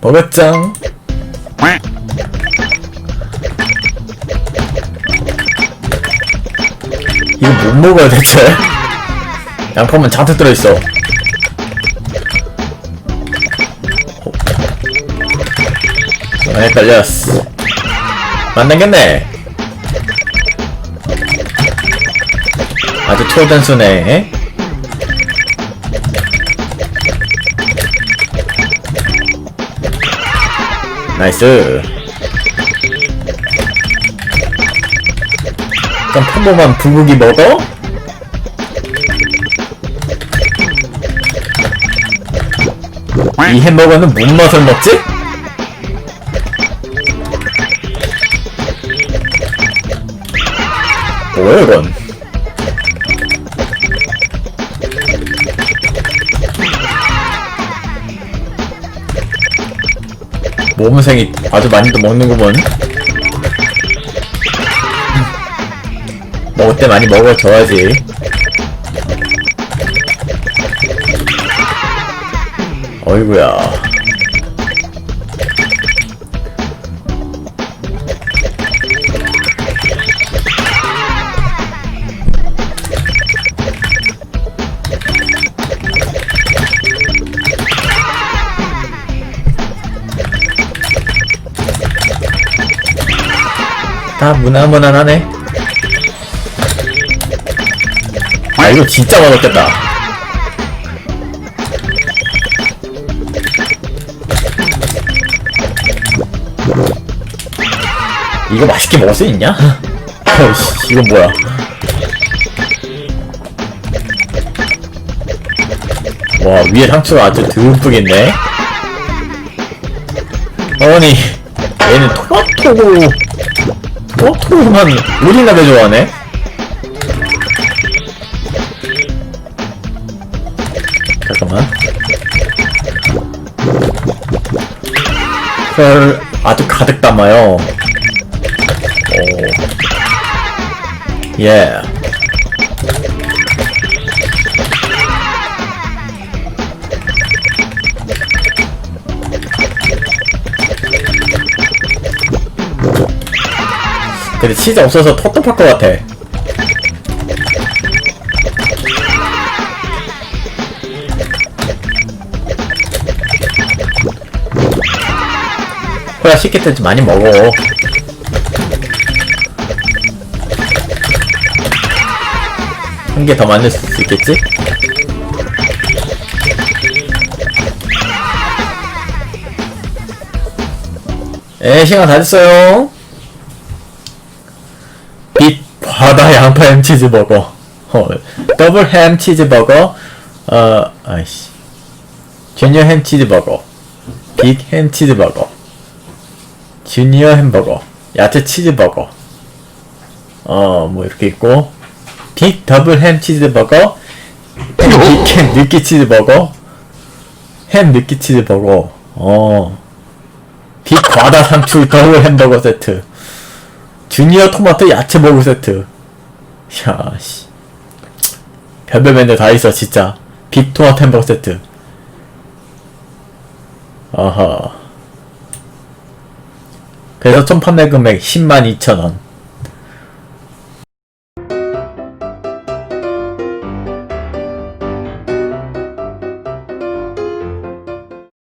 먹었짱. 이거 못 먹어야 대체 양파만 잔뜩 들어있어. 아, 헷갈렸어 만나겠네. 아주 초단수네 나이스 그럼 평범한 불고기 먹어? 이 햄버거는 뭔 맛을 먹지? 뭐야 이건? 모범생이 아주 많이도 먹는구먼. 먹을 때 많이 먹어줘야지. 어이구야 다 무난무난하네. 아 이거 진짜 맛없겠다. 이거 맛있게 먹을 수 있냐? 어이씨 이건 뭐야? 와 위에 상추가 아주 듬뿍 있네. 어머니 얘는 토마토고 토마토만 우리나라 좋아하네 잠깐만 헐 아주 가득 담아요 오. 예. 근데 치즈 없어서 텁텁할 것 같아. 호야 때좀 많이 먹어. 한 개 더 만들 수 있겠지? 에 시간 다 됐어요. 바다 양파 햄 치즈버거. 헐. 더블 햄 치즈버거. 어 아이씨. 주니어 햄 치즈버거. 빅 햄 치즈버거. 주니어 햄버거. 야채 치즈버거. 어 뭐 이렇게 있고. 빅 더블 햄 치즈버거 빅햄 느끼 치즈버거 햄 느끼 치즈버거 어빅 과다 상추 더블 햄버거 세트 주니어 토마토 야채 버거 세트. 야 씨. 별별 메뉴 다 있어 진짜. 빅 토마토 햄버거 세트. 어허. 그래서 총 판매 금액 102,000원